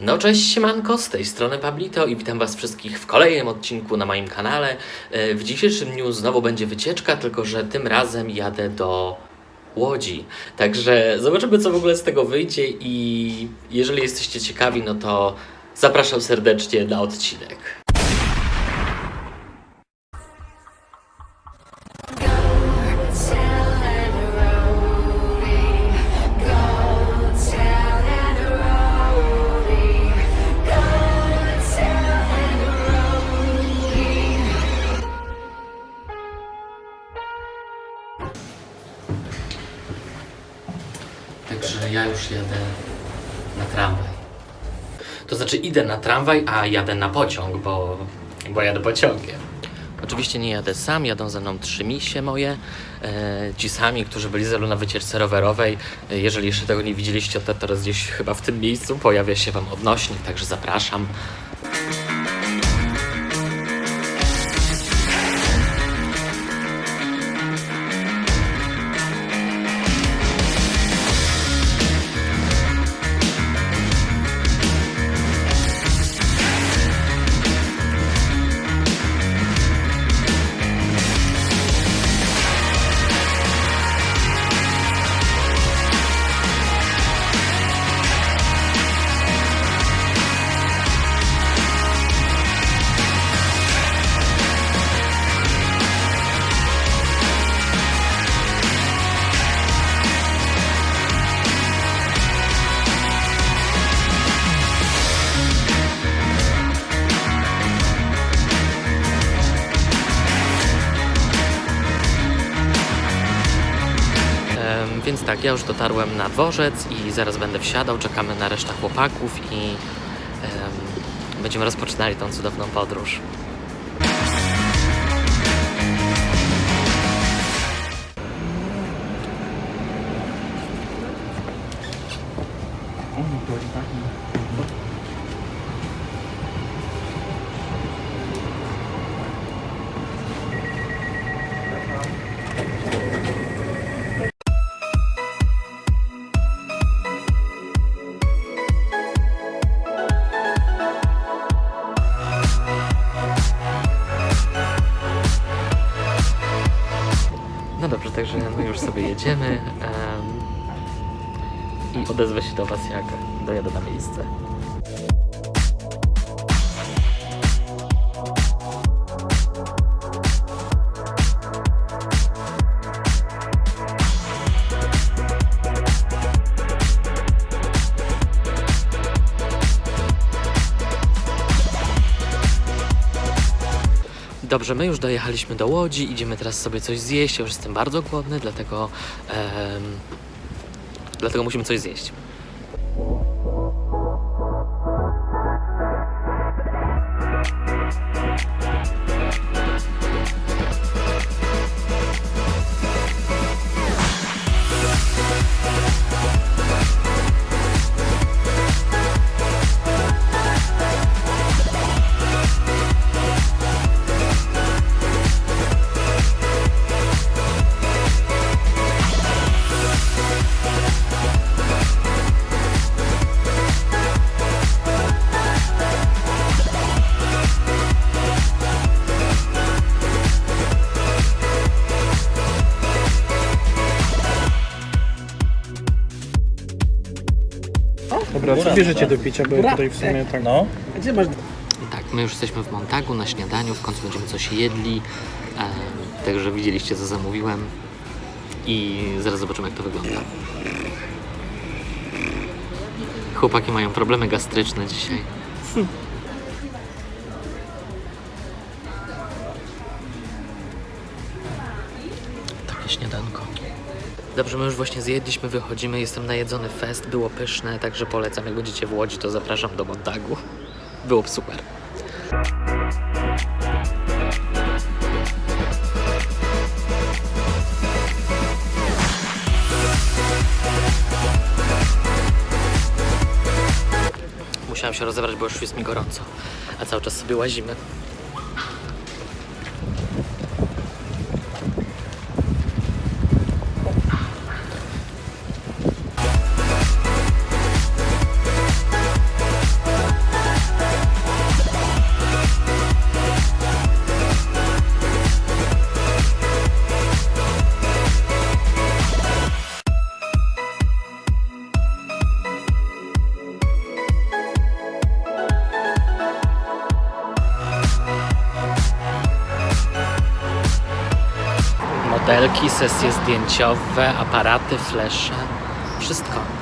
No cześć siemanko, z tej strony Pablito i witam was wszystkich w kolejnym odcinku na moim kanale. E, W dzisiejszym dniu znowu będzie wycieczka, tylko że tym razem jadę do Łodzi. Także zobaczymy co w ogóle z tego wyjdzie i jeżeli jesteście ciekawi, no to zapraszam serdecznie na odcinek. To znaczy idę na tramwaj, a jadę na pociąg, bo, bo jadę pociągiem. Oczywiście nie jadę sam, jadą ze mną trzy misie moje, e, ci sami, którzy byli ze mną na wycieczce rowerowej. E, jeżeli jeszcze tego nie widzieliście, to teraz gdzieś chyba w tym miejscu pojawia się Wam odnośnik, także zapraszam. Więc tak, ja już dotarłem na dworzec i zaraz będę wsiadał. Czekamy na resztę chłopaków i em, będziemy rozpoczynali tą cudowną podróż. No my już sobie jedziemy em, i odezwę się do Was, jak dojadę na miejsce. Dobrze, my już dojechaliśmy do Łodzi, idziemy teraz sobie coś zjeść. Ja już jestem bardzo głodny, dlatego, dlatego musimy coś zjeść. Dobra, co bierzecie do picia, bo ja tutaj w sumie tak... No, Gdzie masz... Tak, my już jesteśmy w Montagu na śniadaniu, w końcu będziemy coś jedli. Em, także widzieliście, co zamówiłem. I zaraz zobaczymy, jak to wygląda. Chłopaki mają problemy gastryczne dzisiaj. Takie Dobrze, my już właśnie zjedliśmy, wychodzimy, jestem najedzony fest, było pyszne, także polecam, jak będziecie w Łodzi, to zapraszam do Montagu. Było super. Musiałem się rozebrać, bo już jest mi gorąco, a cały czas sobie łazimy. Kabelki, sesje zdjęciowe, aparaty, flesze. Wszystko.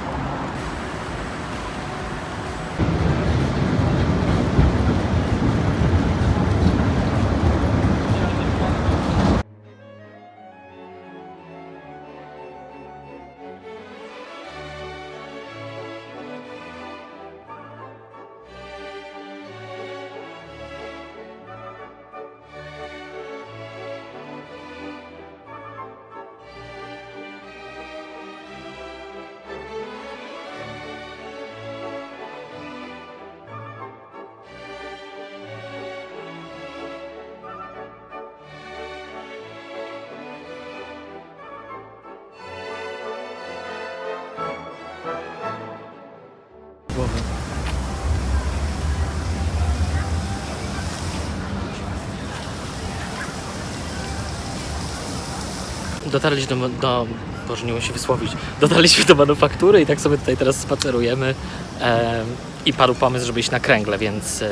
Dotarliśmy do, do Boże, nie się wysłowić. Dotarliśmy do manufaktury i tak sobie tutaj teraz spacerujemy em, i padł pomysł, żeby iść na kręgle, więc em,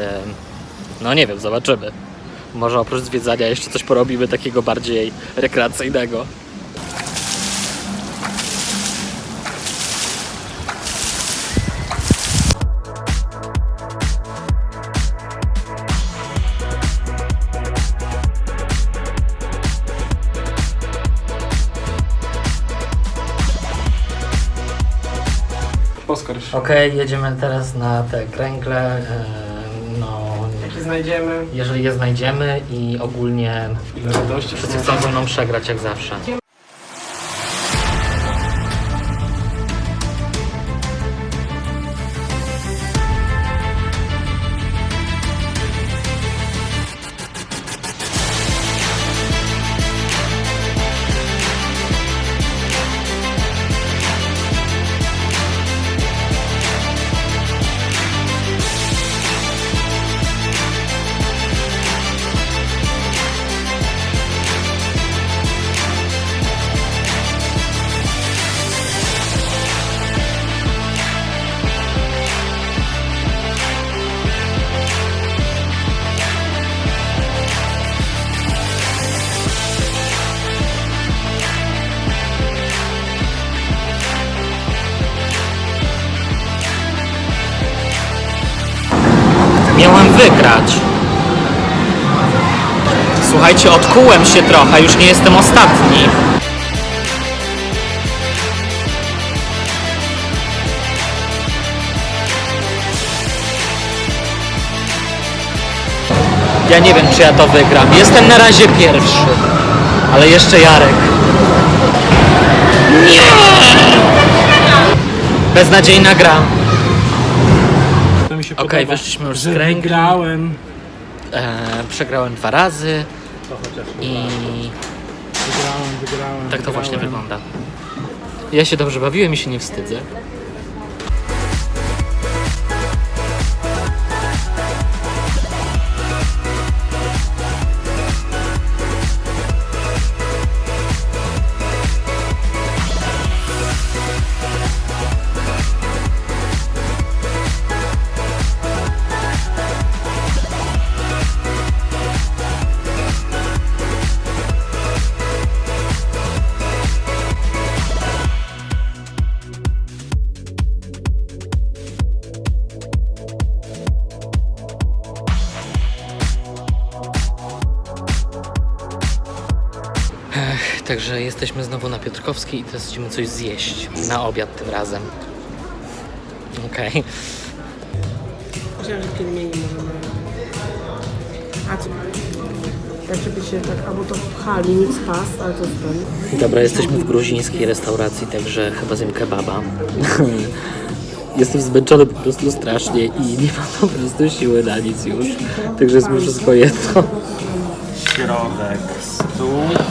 no nie wiem, zobaczymy. Może oprócz zwiedzania jeszcze coś porobimy takiego bardziej rekreacyjnego. Oscar. Okej, jedziemy teraz na te kręgle. em, no, Jakie znajdziemy? jeżeli je znajdziemy i ogólnie Ile radości. wszyscy chcą ze mną przegrać jak zawsze. Miałem wygrać. Słuchajcie, odkułem się trochę, już nie jestem ostatni. Ja nie wiem, czy ja to wygram. Jestem na razie pierwszy, ale jeszcze Jarek. Nie! Beznadziejna gra. Się Okej, podoba, wyszliśmy już z że kręgu. wygrałem. E, przegrałem dwa razy To chociaż i wygrałem, wygrałem. tak to właśnie wygląda. Ja się dobrze bawiłem i się nie wstydzę. Jesteśmy znowu na Piotrkowskiej i teraz idziemy coś zjeść. Na obiad tym razem. Okej. Myślałem, że pielmieni możemy... A co? Tak, żeby się tak, albo to pchali, mix pas, ale to jest ten. Dobra, jesteśmy w gruzińskiej restauracji, także chyba zjem kebaba. Jestem zmęczony po prostu strasznie i nie mam po prostu siły na nic już. Także jest mi wszystko jedno. Środek, stół.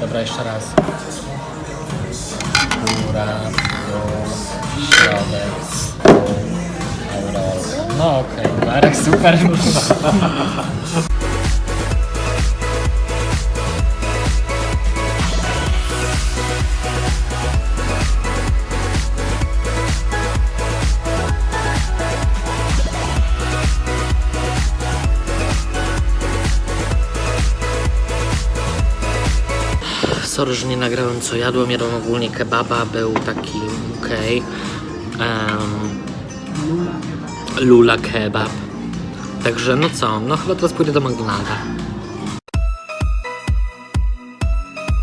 Dobra, jeszcze raz. Góra, dół, środek, stół, aureolka. No okej, Marek, super. Sorry, że nie nagrałem co jadłem. Jadłem ogólnie kebaba, był taki okej. Em, lula kebab. Także no co, no chyba teraz pójdę do McDonalda.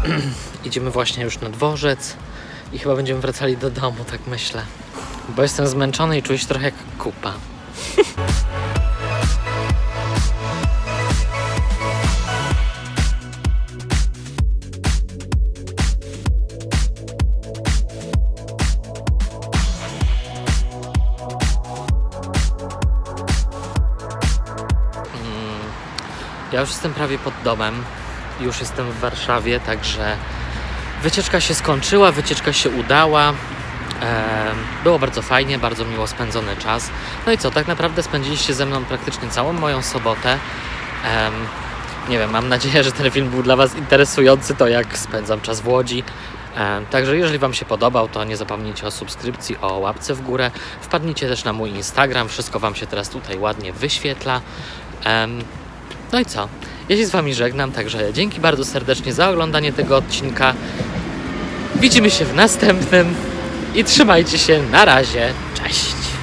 Idziemy właśnie już na dworzec i chyba będziemy wracali do domu, tak myślę. Bo jestem zmęczony i czuję się trochę jak kupa. Ja już jestem prawie pod domem. Już jestem w Warszawie, także wycieczka się skończyła, wycieczka się udała. Było bardzo fajnie, bardzo miło spędzony czas. No i co, tak naprawdę spędziliście ze mną praktycznie całą moją sobotę. Nie wiem, mam nadzieję, że ten film był dla Was interesujący, to jak spędzam czas w Łodzi. Także jeżeli Wam się podobał, to nie zapomnijcie o subskrypcji, o łapce w górę. Wpadnijcie też na mój Instagram, wszystko Wam się teraz tutaj ładnie wyświetla. No i co? Ja się z Wami żegnam, także dzięki bardzo serdecznie za oglądanie tego odcinka. Widzimy się w następnym i trzymajcie się. Na razie. Cześć.